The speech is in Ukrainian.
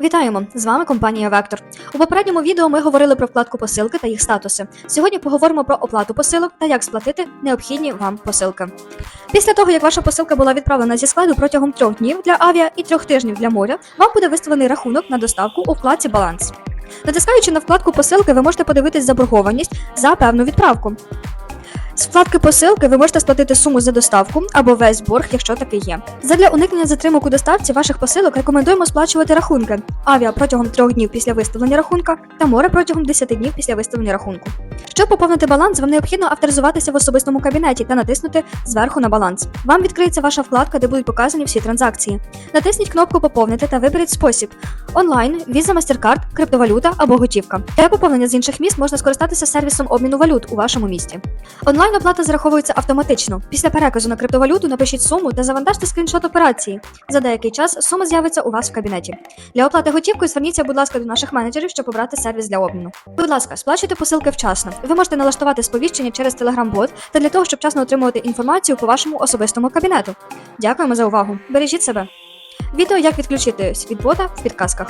Вітаємо! З вами компанія Вектор. У попередньому відео ми говорили про вкладку посилки та їх статуси. Сьогодні поговоримо про оплату посилок та як сплатити необхідні вам посилки. Після того, як ваша посилка була відправлена зі складу протягом трьох днів для авіа і трьох тижнів для моря, вам буде виставлений рахунок на доставку у вкладці Баланс. Натискаючи на вкладку посилки, ви можете подивитись заборгованість за певну відправку. З вкладки посилки ви можете сплатити суму за доставку або весь борг, якщо такий є. Задля уникнення затримок у доставці ваших посилок рекомендуємо сплачувати рахунки авіа протягом трьох днів після виставлення рахунка та море протягом 10 днів після виставлення рахунку. Щоб поповнити баланс, вам необхідно авторизуватися в особистому кабінеті та натиснути зверху на баланс. Вам відкриється ваша вкладка, де будуть показані всі транзакції. Натисніть кнопку Поповнити та виберіть спосіб онлайн, віза, MasterCard, криптовалюта або готівка. Для поповнення з інших міст можна скористатися сервісом обміну валют у вашому місті. Онлайн оплата зараховується автоматично. Після переказу на криптовалюту напишіть суму та завантажте скріншот операції. За деякий час сума з'явиться у вас в кабінеті. Для оплати готівкою зверніться, будь ласка, до наших менеджерів, щоб обрати сервіс для обміну. Будь ласка, сплачуйте посилки вчасно. Ви можете налаштувати сповіщення через Telegram-бот та для того, щоб вчасно отримувати інформацію по вашому особистому кабінету. Дякуємо за увагу. Бережіть себе. Відео, як відключити від бота в підказках.